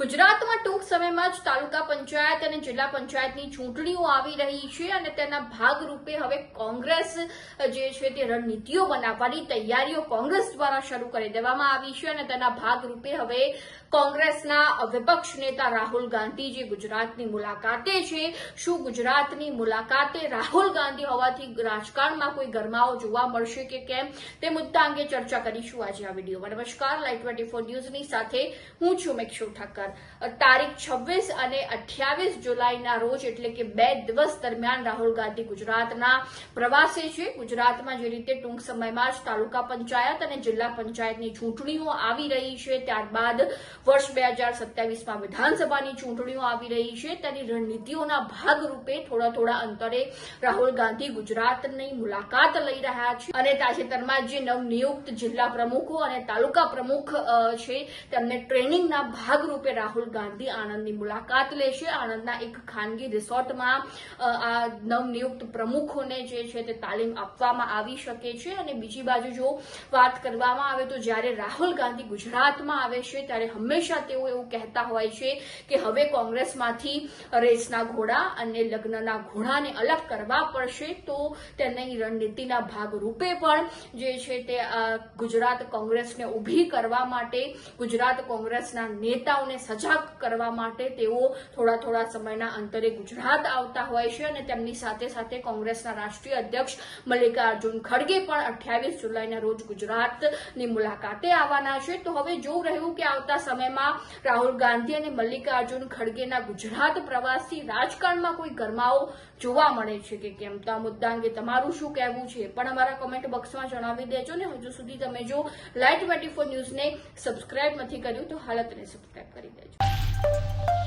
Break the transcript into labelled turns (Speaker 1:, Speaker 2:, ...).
Speaker 1: ગુજરાતમાં ટૂંક સમયમાં જ તાલુકા પંચાયત અને જિલ્લા પંચાયતની ચૂંટણીઓ આવી રહી છે અને તેના ભાગરૂપે હવે કોંગ્રેસ જે છે તે રણનીતિઓ બનાવવાની તૈયારીઓ કોંગ્રેસ દ્વારા શરૂ કરી દેવામાં આવી છે અને તેના ભાગરૂપે હવે કોંગ્રેસના વિપક્ષ નેતા રાહુલ ગાંધી જે ગુજરાતની મુલાકાતે છે. શું ગુજરાતની મુલાકાતે રાહુલ ગાંધી હોવાથી રાજકારણમાં કોઈ ગરમાવો જોવા મળશે કે કેમ? તે મુદ્દા અંગે ચર્ચા કરીશું આજે આ વિડીયોમાં. નમસ્કાર. લાઈવ ટ્વેન્ટી ફોર ન્યૂઝની સાથે હું છું મેક્ષુ ઠક્કર તારીખ છવ્વીસ અને અઠ્યાવીસ જુલાઈના રોજ, એટલે કે બે દિવસ દરમિયાન રાહુલ ગાંધી ગુજરાતના પ્રવાસે છે. ગુજરાતમાં જે રીતે ટૂંક સમયમાં જ તાલુકા પંચાયત અને જિલ્લા પંચાયતની ચૂંટણીઓ આવી રહી છે, ત્યારબાદ વર્ષ બે હજાર વિધાનસભાની ચૂંટણીઓ આવી રહી છે. તેની રણનીતિઓના ભાગરૂપે થોડા થોડા અંતરે રાહુલ ગાંધી ગુજરાતની મુલાકાત લઈ રહ્યા છે. અને તાજેતરમાં જે નવનિયુક્ત જિલ્લા પ્રમુખો અને તાલુકા પ્રમુખ છે, તેમને ટ્રેનિંગના ભાગરૂપે રાહુલ ગાંધી આણંદની મુલાકાત લેશે. આણંદના એક ખાનગી રિસોર્ટમાં આ નવનિયુક્ત પ્રમુખોને જે છે તે તાલીમ આપવામાં આવી શકે છે. અને બીજી બાજુ જો વાત કરવામાં આવે તો જ્યારે રાહુલ ગાંધી ગુજરાતમાં આવે છે, ત્યારે હંમેશા તેઓ એવું કહેતા હોય છે કે હવે કોંગ્રેસમાંથી રેસના ઘોડા અને લગ્નના ઘોડાને અલગ કરવા પડશે. તો તેની રણનીતિના ભાગરૂપે પણ જે છે તે ગુજરાત કોંગ્રેસને ઊભી કરવા માટે ગુજરાત કોંગ્રેસના નેતાઓને સજાગ કરવા માટે તેઓ થોડા થોડા સમયના અંતરે ગુજરાત આવતા હોય છે અને તેમની સાથે સાથે કોંગ્રેસના રાષ્ટ્રીય અધ્યક્ષ મલ્લિકાર્જુન ખડગે પણ અઠ્યાવીસ જુલાઈના રોજ ગુજરાતની મુલાકાતે આવવાના છે. તો હવે જોવું રહ્યું કે આવતા સમયમાં રાહુલ ગાંધી અને મલ્લિકાર્જુન ખડગેના ગુજરાત પ્રવાસથી રાજકારણમાં કોઈ ગરમાવો જોવા મળે છે કે કેમ? તો આ મુદ્દા અંગે તમારું શું કહેવું છે પણ અમારા કોમેન્ટ બોક્સમાં જણાવી દેજો ને. હજુ સુધી તમે જો લાઈટ ટ્વેન્ટી ફોર ન્યૂઝને સબસ્ક્રાઇબ નથી કર્યું તો હાલતને સબસ્ક્રાઇબ કરી દેજો